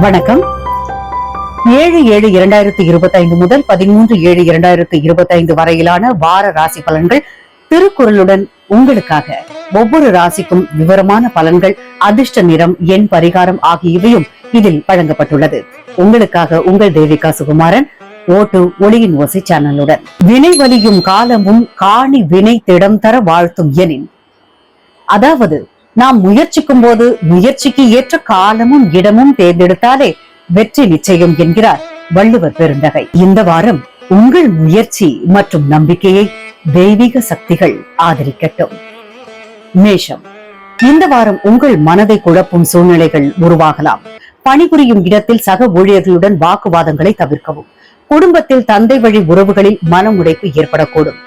வணக்கம். ஏழு ஏழு இரண்டாயிரத்தி இருபத்தி ஐந்து முதல் பதிமூன்று ஏழு இரண்டாயிரத்தி இருபத்தி ஐந்து வரையிலான வார ராசி பலன்கள் திருக்குறளுடன் உங்களுக்காக ஒவ்வொரு ராசிக்கும் விவரமான பலன்கள் அதிர்ஷ்ட நிறம் எண் பரிகாரம் ஆகியவையும் இதில் வழங்கப்பட்டுள்ளது. உங்களுக்காக உங்கள் தேவிகா சுகுமாரன் ஓட்டு ஒளியின் ஓசை சேனலுடன். வினை வலியும் காலமும் காணி வினை திடம் தர வாழ்த்தும் எனின். அதாவது நாம் முயற்சிக்கும் போது முயற்சிக்கு ஏற்ற காலமும் இடமும் தேர்ந்தெடுத்தாலே வெற்றி நிச்சயம் என்கிறார் வள்ளுவர் பெருந்தகை. இந்த வாரம் உங்கள் முயற்சி மற்றும் நம்பிக்கையை தெய்வீக சக்திகள் ஆதரிக்கட்டும். மேஷம். இந்த வாரம் உங்கள் மனதை குழப்பும் சூழ்நிலைகள் உருவாகலாம். பணிபுரியும் இடத்தில் சக ஊழியர்களுடன் வாக்குவாதங்களை தவிர்க்கவும். குடும்பத்தில் தந்தை வழி உறவுகளில் மன உடைப்பு ஏற்படக்கூடும்.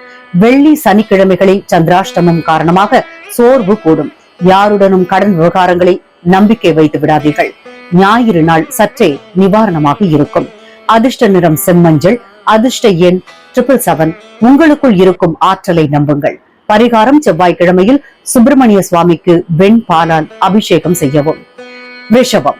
வெள்ளி சனிக்கிழமைகளில் சந்திராஷ்டமம் காரணமாக சோர்வு கூடும். யாருடனும் கடன் விவகாரங்களில் நம்பிக்கை வைத்து விடாதீர்கள். ஞாயிறு நாள் சற்றே நிவாரணமாக இருக்கும். அதிர்ஷ்ட நிறம் செம்மஞ்சள் அதிர்ஷ்ட எண் ட்ரிபிள் செவன் உங்களுக்குள் இருக்கும் ஆற்றலை நம்புங்கள். பரிகாரம் செவ்வாய்க்கிழமையில் சுப்பிரமணிய சுவாமிக்கு வெண் பாலால் அபிஷேகம் செய்யவும். ரிஷபம்.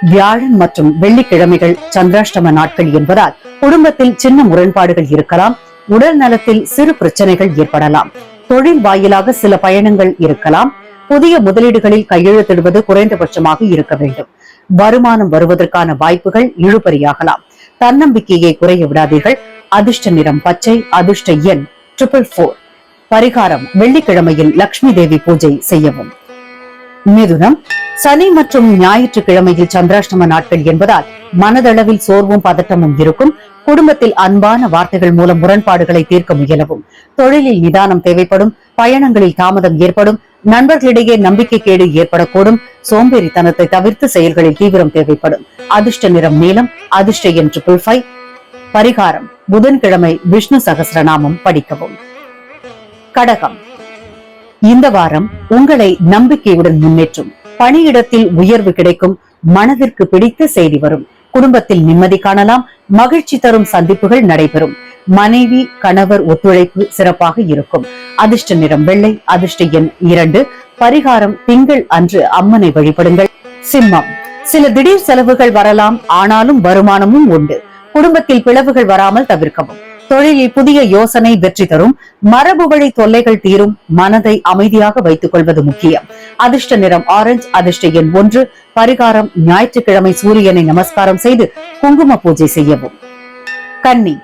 வியாழன் மற்றும் வெள்ளிக்கிழமைகள் சந்திராஷ்டம நாட்கள் என்பதால் குடும்பத்தில் சின்ன முரண்பாடுகள் இருக்கலாம். உடல் நலத்தில் சிறு பிரச்சனைகள் ஏற்படலாம். தொழில் வாயிலாக சில பயணங்கள் இருக்கலாம். புதிய முதலீடுகளில் கையெழுத்திடுவது குறைந்தபட்சமாக இருக்க வேண்டும். வருமானம் வருவதற்கான வாய்ப்புகள் இழுபறியாகலாம். தன்னம்பிக்கையை குறைய விடாதீர்கள். அதிர்ஷ்ட நிறம் பச்சை அதிர்ஷ்ட எண் ட்ரிபிள் போர் பரிகாரம் வெள்ளிக்கிழமையில் லக்ஷ்மி தேவி பூஜை செய்யவும். மிதுனம் சனி மற்றும் ஞாயிற்றுக்கிழமையில் சந்திராஷ்டம நாட்கள் என்பதால் மனதளவில் சோர்வும் பதட்டமும் இருக்கும். குடும்பத்தில் அன்பான வார்த்தைகள் மூலம் முரண்பாடுகளை தீர்க்க முயலவும். தொழிலில் நிதானம் தேவைப்படும். பயணங்களில் தாமதம் ஏற்படும். நண்பர்களிடையே நம்பிக்கை கேடு ஏற்படக்கூடும். சோம்பேறித்தனத்தை தவிர்த்து செயல்களில் தீவிரம் தேவைப்படும். அதிர்ஷ்ட நிறம் நீளம் அதிர்ஷ்ட என்று ட்ரிபிள் ஃபைவ் பரிகாரம் புதன்கிழமை விஷ்ணு சகசிரநாமம் படிக்கவும். கடகம். இந்த வாரம் உங்களை நம்பிக்கையுடன் முன்னேற்றும். பணியிடத்தில் உயர்வு கிடைக்கும் மனதிற்கு பிடித்த செய்தி வரும். குடும்பத்தில் நிம்மதி காணலாம் மகிழ்ச்சி தரும் சந்திப்புகள் நடைபெறும். மனைவி கணவர் ஒத்துழைப்பு சிறப்பாக இருக்கும். அதிர்ஷ்ட நிறம் வெள்ளை அதிர்ஷ்ட எண் இரண்டு. பரிகாரம் திங்கள் அன்று அம்மனை வழிபடுங்கள். சிம்மம். சில திடீர் செலவுகள் வரலாம் ஆனாலும் வருமானமும் உண்டு. குடும்பத்தில் பிளவுகள் வராமல் தவிர்க்கவும். தொழிலில் புதிய யோசனை வெற்றி தரும் மரபு வழி தொல்லைகள் தீரும் மனதை அமைதியாக வைத்துக் கொள்வது முக்கியம். அதிர்ஷ்ட நிறம் ஆரஞ்சு அதிர்ஷ்ட எண் ஒன்று பரிகாரம் ஞாயிற்றுக்கிழமை சூரியனை நமஸ்காரம் செய்து குங்கும பூஜை செய்யவும். கன்னி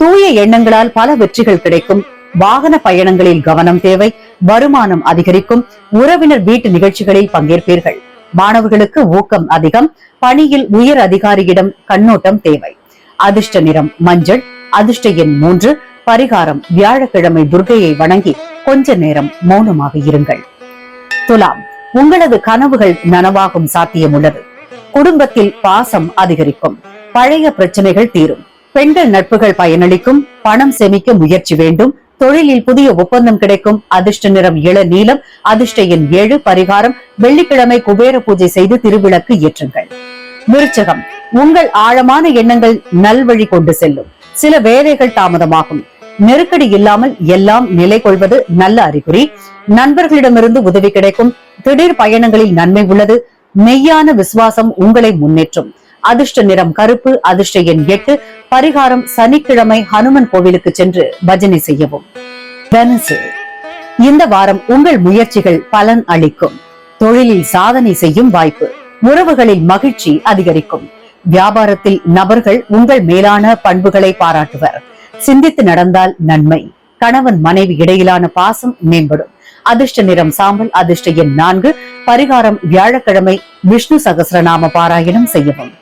தூய எண்ணங்களால் பல வெற்றிகள் கிடைக்கும். வாகன பயணங்களில் கவனம் தேவை வருமானம் அதிகரிக்கும் உறவினர் வீட்டு நிகழ்ச்சிகளில் பங்கேற்பீர்கள். மாணவர்களுக்கு ஊக்கம் அதிகம் பணியில் உயர் அதிகாரியிடம் கண்ணோட்டம் தேவை. அதிர்ஷ்ட நிறம் மஞ்சள் அதிர்ஷ்ட எண் மூன்று பரிகாரம் வியாழக்கிழமை துர்கையை வணங்கி கொஞ்ச நேரம் மௌனமாக இருங்கள். துலாம் உங்களது கனவுகள் நனவாகும் சாத்தியம் உள்ளது. குடும்பத்தில் பாசம் அதிகரிக்கும். பழைய பிரச்சனைகள் தீரும். பெண்கள் நட்புகள் பயனளிக்கும். பணம் சேமிக்க முயற்சி வேண்டும். தொழிலில் புதிய ஒப்பந்தம் கிடைக்கும். அதிர்ஷ்ட நிறம் இள நீளம் அதிர்ஷ்ட எண் ஏழு பரிகாரம் வெள்ளிக்கிழமை குபேர பூஜை செய்து திருவிளக்கு ஏற்றுங்கள். விருச்சகம் உங்கள் ஆழமான எண்ணங்கள் நல்வழி கொண்டு செல்லும். சில வேலைகள் தாமதமாகும். நெருக்கடி இல்லாமல் எல்லாம் நிலை கொள்வது நல்ல அறிகுறி. நண்பர்களிடமிருந்து உதவி கிடைக்கும். திடீர் பயணங்களில் நன்மை உள்ளது. மெய்யான விசுவாசம் உங்களை முன்னேற்றும். அதிர்ஷ்ட நிறம் கருப்பு அதிர்ஷ்ட எண் எட்டு. பரிகாரம் சனிக்கிழமை ஹனுமன் கோவிலுக்கு சென்று பஜனை செய்யவும். தனுசு இந்த வாரம் உங்கள் முயற்சிகள் பலன் அளிக்கும். தொழிலில் சாதனை செய்யும் வாய்ப்பு. உறவுகளில் மகிழ்ச்சி அதிகரிக்கும். வியாபாரத்தில் நபர்கள் உங்கள் மேலான பண்புகளை பாராட்டுவர். சிந்தித்து நடந்தால் நன்மை. கணவன் மனைவி இடையிலான பாசம் மேம்படும். அதிர்ஷ்ட நிறம் சாம்பல் அதிர்ஷ்ட எண் நான்கு பரிகாரம் வியாழக்கிழமை விஷ்ணு சகசிரநாம பாராயணம் செய்யவும்.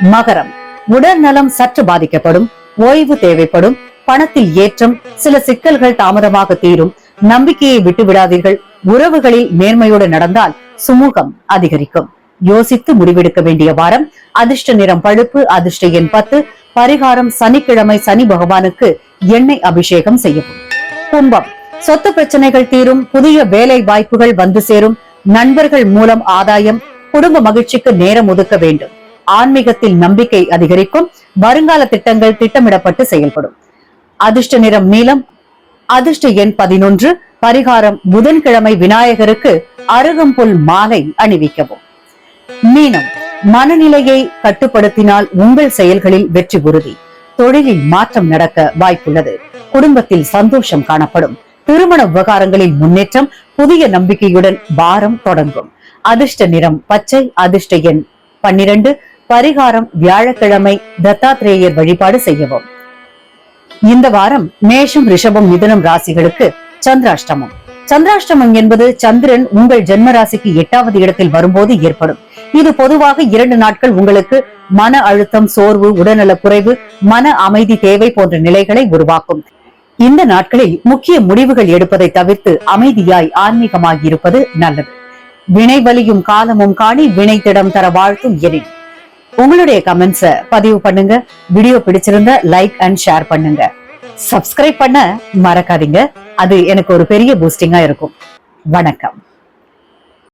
மகரம். உடல் நலம் சற்று பாதிக்கப்படும் ஓய்வு தேவைப்படும் பணத்தில் ஏற்றம் சில சிக்கல்கள் தாமதமாக தீரும் நம்பிக்கையை விட்டு விடாதீர்கள் உறவுகளில் நேர்மையோடு நடந்தால் சுமூகம் அதிகரிக்கும். யோசித்து முடிவெடுக்க வேண்டிய வாரம் அதிர்ஷ்ட நிறம் பழுப்பு அதிர்ஷ்ட எண் பத்து. பரிகாரம் சனிக்கிழமை சனி பகவானுக்கு எண்ணெய் அபிஷேகம் செய்யவும். கும்பம். சொத்து பிரச்சனைகள் தீரும் புதிய வேலை வாய்ப்புகள் வந்து சேரும். நண்பர்கள் மூலம் ஆதாயம் குடும்ப மகிழ்ச்சிக்கு நேரம் ஒதுக்க வேண்டும். ஆன்மீகத்தில் நம்பிக்கை அதிகரிக்கும் வருங்கால திட்டங்கள் திட்டமிடப்பட்டு செயல்படும். அதிர்ஷ்ட நிறம் நீளம் அதிர்ஷ்ட எண் பதினொன்று. பரிகாரம் புதன்கிழமை விநாயகருக்கு அருகம்புல் மாலை அணிவிக்கவும். மீனம் மனநிலையை கட்டுப்படுத்தினால் உங்கள் செயல்களில் வெற்றி உறுதி. தொழிலில் மாற்றம் நடக்க வாய்ப்புள்ளது. குடும்பத்தில் சந்தோஷம் காணப்படும். திருமண விவகாரங்களில் முன்னேற்றம் புதிய நம்பிக்கையுடன் வாரம் தொடங்கும். அதிர்ஷ்ட நிறம் பச்சை அதிர்ஷ்ட எண் பன்னிரண்டு. பரிகாரம் வியாழக்கிழமை தத்தாத்திரேயர் வழிபாடு செய்யவும். இந்த வாரம் மேஷம் ரிஷபம் மிதுனம் ராசிகளுக்கு சந்திராஷ்டமம். சந்திராஷ்டமம் என்பது சந்திரன் உங்கள் ஜென்ம ராசிக்கு எட்டாவது இடத்தில் வரும்போது ஏற்படும். இது பொதுவாக இரண்டு நாட்கள் உங்களுக்கு மன அழுத்தம் சோர்வு உடல்நல குறைவு மன அமைதி தேவை போன்ற நிலைகளை உருவாக்கும். இந்த நாட்களில் முக்கிய முடிவுகள் எடுப்பதை தவிர்த்து அமைதியாய் ஆன்மீகமாகி இருப்பது நல்லது. வினை வலியும் காலமும் காணி வினை திடம் தர வாழ்த்தும் எனின் உங்களுடைய கமெண்ட்ஸ பதிவு பண்ணுங்க. வீடியோ பிடிச்சிருந்த லைக் அண்ட் ஷேர் பண்ணுங்க. சப்ஸ்கிரைப் பண்ண மறக்காதீங்க. அது எனக்கு ஒரு பெரிய பூஸ்டிங்கா இருக்கும். வணக்கம்.